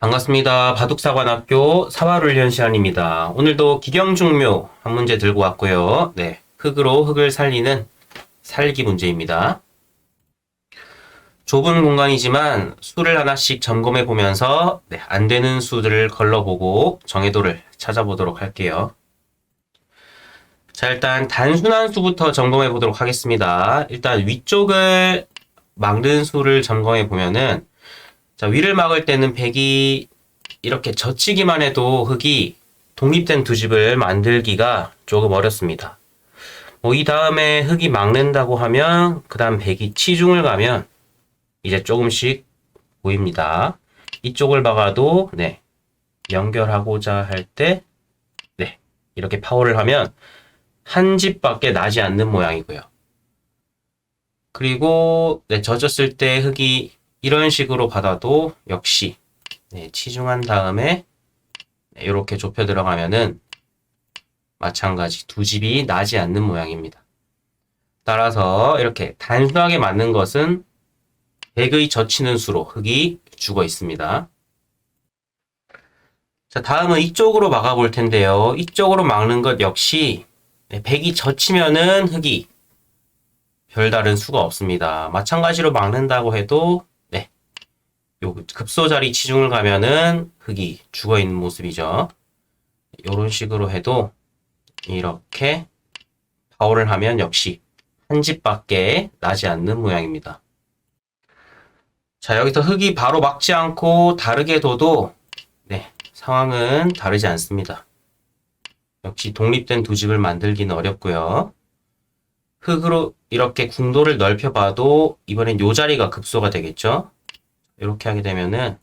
반갑습니다. 바둑사관학교 사활훈련 시간입니다. 오늘도 기경중묘 한 문제 들고 왔고요. 네, 흙으로 흙을 살리는 살기 문제입니다. 좁은 공간이지만 수를 하나씩 점검해 보면서 네, 안 되는 수들을 걸러보고 정해도를 찾아보도록 할게요. 자, 일단 단순한 수부터 점검해 보도록 하겠습니다. 일단 위쪽을 막는 수를 점검해 보면은 자, 위를 막을 때는 백이 이렇게 젖히기만 해도 흙이 독립된 두 집을 만들기가 조금 어렵습니다. 뭐, 이 다음에 흙이 막는다고 하면, 그 다음 백이 치중을 가면, 이제 조금씩 보입니다. 이쪽을 막아도, 네, 연결하고자 할 때, 네, 이렇게 파워를 하면, 한 집밖에 나지 않는 모양이고요. 그리고, 네, 젖었을 때 흙이 이런 식으로 받아도 역시 네, 치중한 다음에 네, 이렇게 좁혀 들어가면은 마찬가지 두 집이 나지 않는 모양입니다. 따라서 이렇게 단순하게 맞는 것은 100의 젖히는 수로 흙이 죽어 있습니다. 자, 다음은 이쪽으로 막아 볼 텐데요. 이쪽으로 막는 것 역시 100이 젖히면은 흙이 별다른 수가 없습니다. 마찬가지로 막는다고 해도 요 급소 자리 치중을 가면은 흙이 죽어 있는 모습이죠. 이런 식으로 해도 이렇게 파워를 하면 역시 한 집밖에 나지 않는 모양입니다. 자, 여기서 흙이 바로 막지 않고 다르게 둬도 네, 상황은 다르지 않습니다. 역시 독립된 두 집을 만들기는 어렵고요. 흙으로 이렇게 궁도를 넓혀봐도 이번엔 요 자리가 급소가 되겠죠. 이렇게 하게 되면은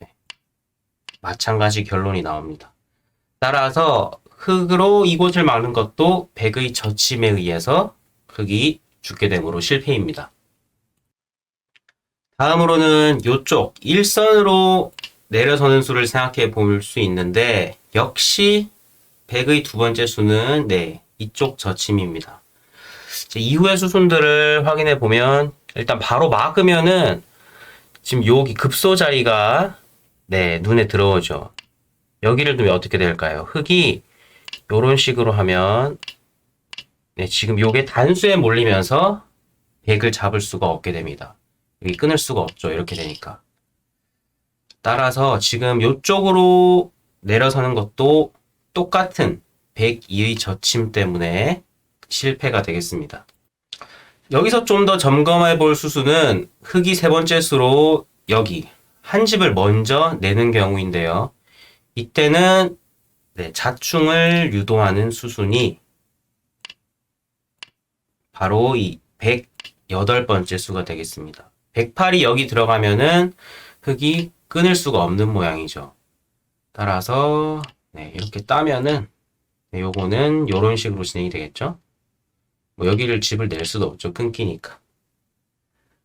네, 마찬가지 결론이 나옵니다. 따라서 흙으로 이곳을 막는 것도 백의 젖힘에 의해서 흙이 죽게 되므로 실패입니다. 다음으로는 이쪽 일선으로 내려서는 수를 생각해 볼 수 있는데 역시 백의 두 번째 수는 네 이쪽 젖힘입니다. 이후의 수순들을 확인해 보면 일단 바로 막으면은 지금 여기 급소 자리가 네 눈에 들어오죠. 여기를 두면 어떻게 될까요? 흙이 이런 식으로 하면 네 지금 요게 단수에 몰리면서 백을 잡을 수가 없게 됩니다. 여기 끊을 수가 없죠. 이렇게 되니까. 따라서 지금 요쪽으로 내려서는 것도 똑같은 102의 저침 때문에 실패가 되겠습니다. 여기서 좀 더 점검해 볼 수수는 흙이 세 번째 수로 여기 한 집을 먼저 내는 경우인데요. 이때는 네, 자충을 유도하는 수순이 바로 이 108번째 수가 되겠습니다. 108이 여기 들어가면은 흙이 끊을 수가 없는 모양이죠. 따라서 네, 이렇게 따면은 네, 요거는 이런 식으로 진행이 되겠죠. 뭐 여기를 집을 낼 수도 없죠. 끊기니까.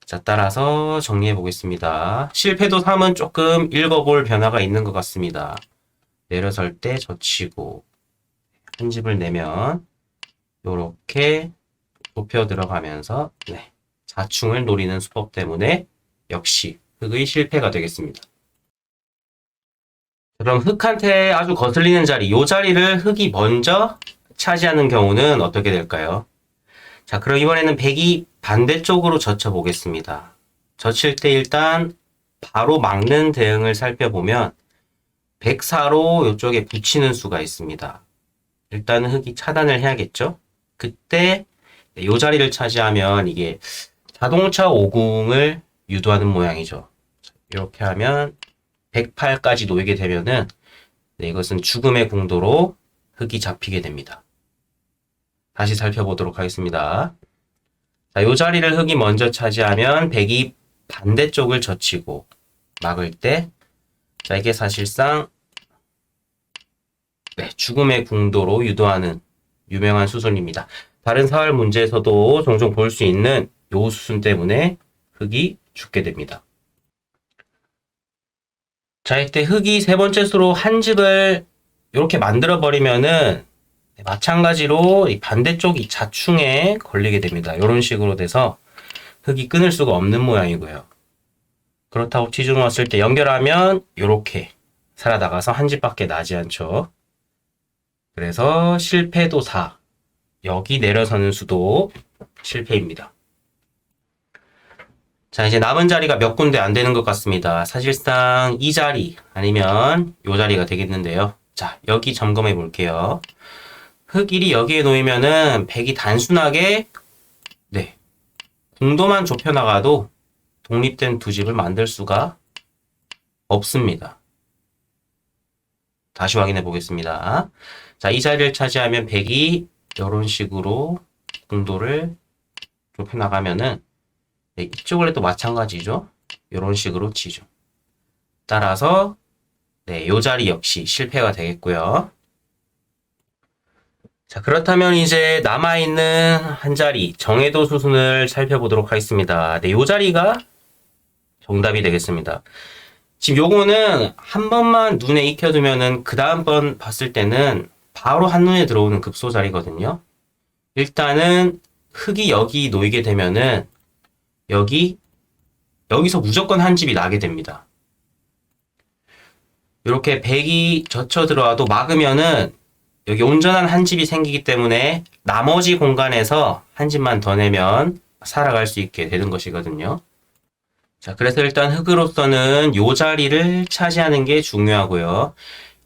자, 따라서 정리해 보겠습니다. 실패도 3은 조금 읽어볼 변화가 있는 것 같습니다. 내려설 때 젖히고 한 집을 내면 이렇게 높여 들어가면서 네, 자충을 노리는 수법 때문에 역시 흙의 실패가 되겠습니다. 그럼 흙한테 아주 거슬리는 자리, 이 자리를 흙이 먼저 차지하는 경우는 어떻게 될까요? 자, 그럼 이번에는 백이 반대쪽으로 젖혀 보겠습니다. 젖힐 때 일단 바로 막는 대응을 살펴보면 104로 이쪽에 붙이는 수가 있습니다. 일단은 흙이 차단을 해야겠죠? 그때 이 자리를 차지하면 이게 자동차 50을 유도하는 모양이죠. 이렇게 하면 108까지 놓이게 되면은 네, 이것은 죽음의 공도로 흙이 잡히게 됩니다. 다시 살펴보도록 하겠습니다. 자, 요 자리를 흙이 먼저 차지하면 백이 반대쪽을 젖히고 막을 때, 자, 이게 사실상 네, 죽음의 궁도로 유도하는 유명한 수순입니다. 다른 사활 문제에서도 종종 볼 수 있는 요 수순 때문에 흙이 죽게 됩니다. 자, 이때 흙이 세 번째 수로 한 집을 이렇게 만들어 버리면은 마찬가지로 이 반대쪽 이 자충에 걸리게 됩니다. 이런 식으로 돼서 흙이 끊을 수가 없는 모양이고요. 그렇다고 치중 왔을 때 연결하면 이렇게 살아나가서 한 집밖에 나지 않죠. 그래서 실패도 4. 여기 내려서는 수도 실패입니다. 자, 이제 남은 자리가 몇 군데 안 되는 것 같습니다. 사실상 이 자리 아니면 이 자리가 되겠는데요. 자, 여기 점검해 볼게요. 흙 1이 여기에 놓이면은 100이 단순하게 네. 공도만 좁혀 나가도 독립된 두 집을 만들 수가 없습니다. 다시 확인해 보겠습니다. 자, 이 자리를 차지하면 100이 이런 식으로 공도를 좁혀 나가면은 네, 이쪽을 해도 마찬가지죠. 이런 식으로 치죠. 따라서 네, 요 자리 역시 실패가 되겠고요. 자, 그렇다면 이제 남아있는 한 자리, 정해도 수순을 살펴보도록 하겠습니다. 네, 요 자리가 정답이 되겠습니다. 지금 요거는 한 번만 눈에 익혀두면은 그 다음번 봤을 때는 바로 한눈에 들어오는 급소 자리거든요. 일단은 흙이 여기 놓이게 되면은 여기 여기서 무조건 한 집이 나게 됩니다. 이렇게 백이 젖혀 들어와도 막으면은 여기 온전한 한 집이 생기기 때문에 나머지 공간에서 한 집만 더 내면 살아갈 수 있게 되는 것이거든요. 자, 그래서 일단 흙으로서는 요 자리를 차지하는 게 중요하고요.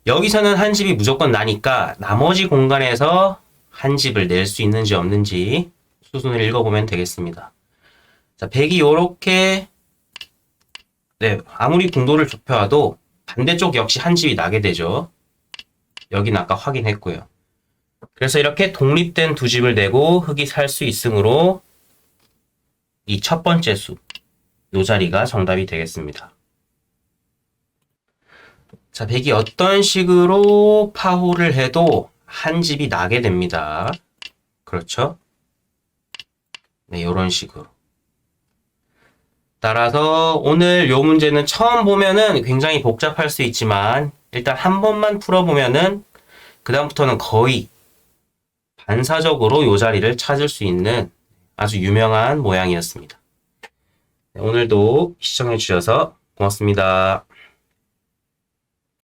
여기서는 한 집이 무조건 나니까 나머지 공간에서 한 집을 낼 수 있는지 없는지 수순을 읽어보면 되겠습니다. 자, 백이 요렇게 네, 아무리 궁도를 좁혀와도 반대쪽 역시 한 집이 나게 되죠. 여기는 아까 확인했고요. 그래서 이렇게 독립된 두 집을 내고 흙이 살 수 있으므로 이 첫 번째 수, 요 자리가 정답이 되겠습니다. 자, 백이 어떤 식으로 파호를 해도 한 집이 나게 됩니다. 그렇죠? 네, 요런 식으로. 따라서 오늘 요 문제는 처음 보면은 굉장히 복잡할 수 있지만 일단 한 번만 풀어보면은 그다음부터는 거의 반사적으로 요 자리를 찾을 수 있는 아주 유명한 모양이었습니다. 네, 오늘도 시청해 주셔서 고맙습니다.